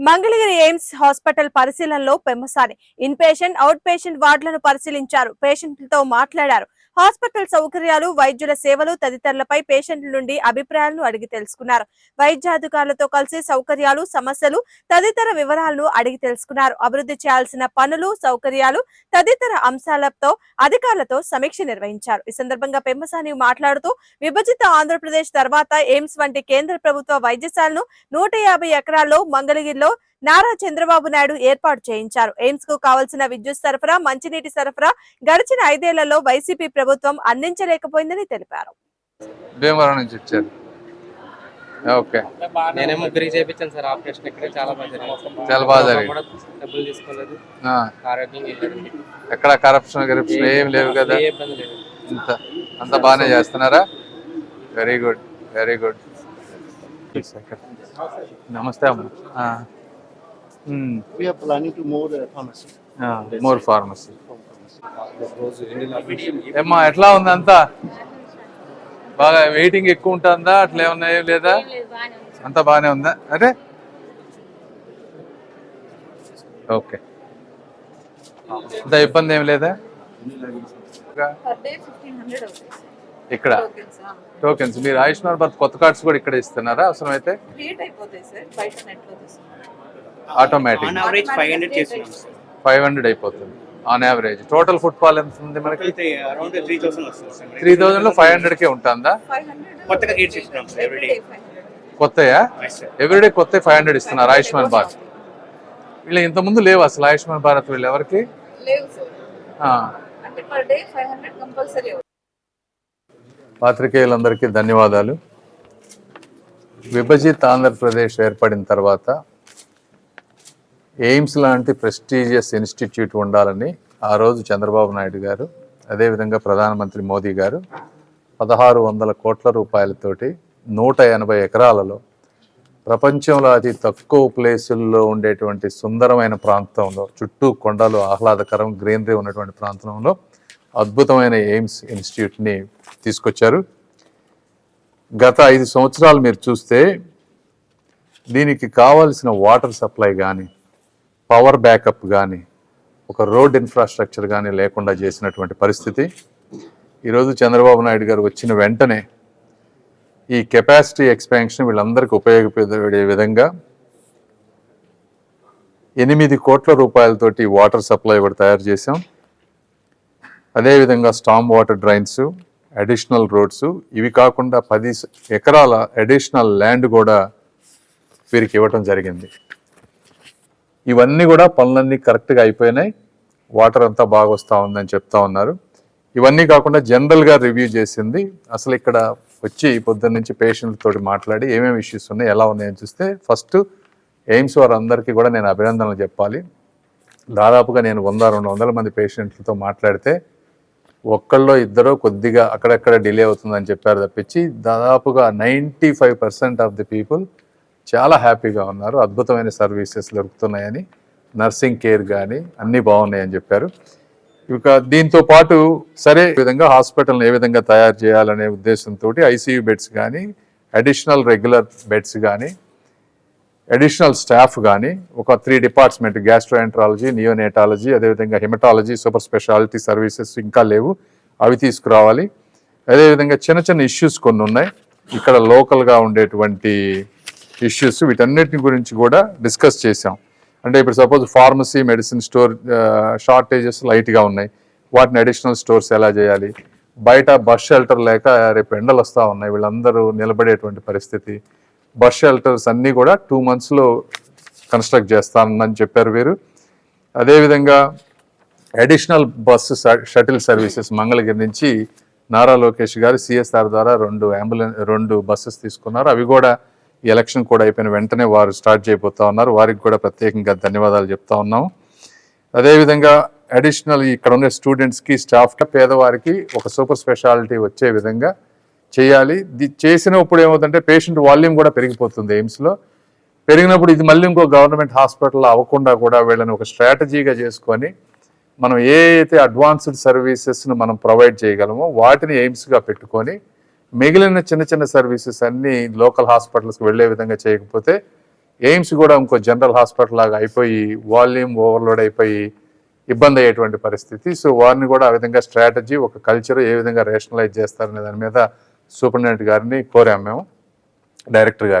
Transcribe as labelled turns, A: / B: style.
A: Mangalagiri AIIMS hospital పరిశీలనలో Pemmasani. Inpatient out patient వార్డులను పరిశీలించారు. పేషెంట్లతో మాట్లాడారు. హాస్పిటల్ సౌకర్యాలు వైద్యుల సేవలు తదితరులపై పేషెంట్ల నుండి అభిప్రాయాలను అడిగి తెలుసుకున్నారు. వైద్యాధికారులతో కలిసి సౌకర్యాలు సమస్యలు తదితర వివరాలను అడిగి తెలుసుకున్నారు. అభివృద్ధి చేయాల్సిన పనులు సౌకర్యాలు తదితర అంశాలతో అధికారులతో సమీక్ష నిర్వహించారు. ఈ సందర్భంగా పెమ్మసాని మాట్లాడుతూ విభజిత ఆంధ్రప్రదేశ్ తర్వాత ఎయిమ్స్ వంటి కేంద్ర ప్రభుత్వ వైద్యశాలను నూట యాభై ఎకరాల్లో మంగళగిరిలో నారా చంద్రబాబు నాయుడు ఏర్పాటు చేయించారు. ఎయిమ్స్కు కావాల్సిన విద్యుత్ సరఫరా మంచినీటి సరఫరా గడిచిన ఐదేళ్ళలో వైసీపీ ప్రభుత్వం అందించలేకపోయిందని తెలిపారు.
B: భీమవరం నుంచి వచ్చారు. ఓకే.
C: నేనే ముగ్గురికి చేపించాను సార్. ఆపరేషన్ ఇక్కడ చాలా బాగా జరిగింది.
B: చాలా బాగా జరిగింది.
C: కూడా డబ్బులు తీసుకోలేదు.
B: ఆ,
C: ఆరోగ్యంగా వెళ్ళారండి
B: ఎక్కడ కరప్షన్ గిరప్షన్ ఏం లేవు కదా. అంత అంత బాగానే చేస్తున్నారా? వెరీ గుడ్ వెరీ గుడ్ నమస్తే అమ్మ.
D: We are planning to move the pharmacy.
B: More pharmacy ఏమ్మా ఎట్లా ఉంది అంతా బాగా వెయిటింగ్ ఎక్కువ ఉంటుందా? అట్లా ఏమన్నా ఏం లేదా అంత బాగానే ఉందా? అరే ఓకే. అంత ఇబ్బంది ఏం లేదా? ఇక్కడ? టోకెన్స్ మీరు ఆయుష్మాన్ భారత్ కొత్త కార్డ్స్ కూడా ఇక్కడ ఇస్తున్నారా? అవసరం అయితే ఆటోమేటిక్
E: యావరేజ్ ఫైవ్ హండ్రెడ్ చేస్తున్నాం
B: ఫైవ్ హండ్రెడ్ అయిపోతుంది. ఆన్ యావరేజ్ టోటల్ ఫుట్ఫాల్ ఎంత ఉంది మనకి?
E: అయితే అరౌండ్ త్రీ థౌసండ్ వస్తుంది
B: త్రీ లో ఫైవ్ హండ్రెడ్ కే ఉంటుందా?
E: కొత్తగా చేస్తున్నాం ఎవ్రీడే
B: కొత్తయా? ఎవ్రీడే కొత్త ఫైవ్ హండ్రెడ్ ఇస్తున్నారు ఆయుష్మాన్ భారత్. వీళ్ళు ఇంత ముందు లేవు అసలు ఆయుష్మాన్ భారత్ వీళ్ళు ఎవరికి? పాత్రికేయులందరికీ ధన్యవాదాలు. విభజిత్ ఆంధ్రప్రదేశ్ ఏర్పడిన తర్వాత ఎయిమ్స్ లాంటి ప్రెస్టీజియస్ ఇన్స్టిట్యూట్ ఉండాలని ఆ రోజు చంద్రబాబు నాయుడు గారు అదేవిధంగా ప్రధానమంత్రి మోదీ గారు పదహారు వందల కోట్ల రూపాయలతోటి నూట ఎనభై ఎకరాలలో ప్రపంచంలో అతి తక్కువ ప్లేసుల్లో ఉండేటువంటి సుందరమైన ప్రాంతంలో చుట్టూ కొండలు ఆహ్లాదకరం గ్రీనరీ ఉన్నటువంటి ప్రాంతంలో అద్భుతమైన ఎయిమ్స్ ఇన్స్టిట్యూట్ని తీసుకొచ్చారు. గత ఐదు సంవత్సరాలు మీరు చూస్తే దీనికి కావాల్సిన వాటర్ సప్లై కానీ పవర్ బ్యాకప్ కానీ ఒక రోడ్ ఇన్ఫ్రాస్ట్రక్చర్ కానీ లేకుండా చేసినటువంటి పరిస్థితి. ఈరోజు చంద్రబాబు నాయుడు గారు వచ్చిన వెంటనే ఈ కెపాసిటీ ఎక్స్పాన్షన్ వీళ్ళందరికీ ఉపయోగపడే విధంగా ఎనిమిది కోట్ల రూపాయలతోటి వాటర్ సప్లై ఒకటి తయారు చేసాం అదేవిధంగా storm water drains additional roads ఇవి కాకుండా పది ఎకరాల అడిషనల్ ల్యాండ్ కూడా వీరికి ఇవ్వటం జరిగింది. ఇవన్నీ కూడా పనులన్నీ కరెక్ట్గా అయిపోయినాయి. వాటర్ అంతా బాగా వస్తూ ఉందని చెప్తా ఉన్నారు. ఇవన్నీ కాకుండా జనరల్గా రివ్యూ చేసింది. అసలు ఇక్కడ వచ్చి పొద్దున్న నుంచి పేషెంట్లతో మాట్లాడి ఏమేమి ఇష్యూస్ ఉన్నాయి ఎలా ఉన్నాయని చూస్తే ఫస్ట్ ఎయిమ్స్ వారందరికీ కూడా నేను అభినందనలు చెప్పాలి. దాదాపుగా నేను వంద రెండు వందల మంది పేషెంట్లతో మాట్లాడితే ఒక్కళ్ళో ఇద్దరు కొద్దిగా అక్కడక్కడ డిలే అవుతుందని చెప్పారు తప్పించి దాదాపుగా ninety five percent of the people చాలా హ్యాపీగా ఉన్నారు. అద్భుతమైన సర్వీసెస్ దొరుకుతున్నాయని. నర్సింగ్ కేర్ కానీ అన్నీ బాగున్నాయని చెప్పారు. ఇక దీంతో పాటు సరే ఈ విధంగా హాస్పిటల్ని ఏ విధంగా తయారు చేయాలనే ఉద్దేశంతో ఐసీయూ బెడ్స్ కానీ అడిషనల్ రెగ్యులర్ బెడ్స్ కానీ అడిషనల్ స్టాఫ్ కానీ ఒక త్రీ డిపార్ట్మెంట్ గ్యాస్ట్రోఎంట్రాలజీ నియోనేటాలజీ అదేవిధంగా హిమటాలజీ సూపర్ స్పెషాలిటీ సర్వీసెస్ ఇంకా లేవు. అవి తీసుకురావాలి. అదేవిధంగా చిన్న చిన్న ఇష్యూస్ కొన్ని ఉన్నాయి ఇక్కడ లోకల్గా ఉండేటువంటి ఇష్యూస్ వీటన్నిటిని గురించి కూడా డిస్కస్ చేసాం అంటే ఇప్పుడు suppose pharmacy medicine store shortages లైట్గా ఉన్నాయి. వాటిని అడిషనల్ స్టోర్స్ ఎలా చేయాలి? బయట బస్ షెల్టర్ లేక రేపు ఎండలు వస్తూ ఉన్నాయి. వీళ్ళందరూ నిలబడేటువంటి పరిస్థితి. బస్ షెల్టర్స్ అన్నీ కూడా టూ మంత్స్లో కన్స్ట్రక్ట్ చేస్తానని చెప్పారు వీరు. అదేవిధంగా additional bus shuttle services Mangalagiri నుంచి నారా లోకేష్ గారు సిఎస్ఆర్ ద్వారా రెండు అంబులెన్స్ రెండు బస్సెస్ తీసుకున్నారు. అవి కూడా ఎలక్షన్ కూడా అయిపోయిన వెంటనే వారు స్టార్ట్ చేయబోతా ఉన్నారు. వారికి కూడా ప్రత్యేకంగా ధన్యవాదాలు చెప్తా ఉన్నాము అదేవిధంగా అడిషనల్ ఇక్కడ ఉండే స్టూడెంట్స్కి స్టాఫ్కి పేదవారికి ఒక సూపర్ స్పెషాలిటీ వచ్చే విధంగా చేయాలి. చేసినప్పుడు ఏమవుతుందంటే పేషెంట్ వాల్యూమ్ కూడా పెరిగిపోతుంది ఎయిమ్స్లో పెరిగినప్పుడు ఇది మళ్ళీ ఇంకో గవర్నమెంట్ హాస్పిటల్ అవ్వకుండా కూడా వీళ్ళని ఒక స్ట్రాటజీగా చేసుకొని మనం ఏ అయితే అడ్వాన్స్డ్ సర్వీసెస్ను మనం ప్రొవైడ్ చేయగలమో వాటిని ఎయిమ్స్గా పెట్టుకొని మిగిలిన చిన్న చిన్న సర్వీసెస్ అన్నీ లోకల్ హాస్పిటల్స్కి వెళ్ళే విధంగా చేయకపోతే ఎయిమ్స్ కూడా ఇంకో జనరల్ హాస్పిటల్ లాగా అయిపోయి వాల్యూమ్ ఓవర్లోడ్ అయిపోయి ఇబ్బంది అయ్యేటువంటి పరిస్థితి. సో వారిని కూడా ఆ విధంగా స్ట్రాటజీ ఒక కల్చర్ ఏ విధంగా రేషనలైజ్ చేస్తారనే దాని మీద సూపరింటెండెంట్ గారిని కోరాము మేము. డైరెక్టర్ గారిని.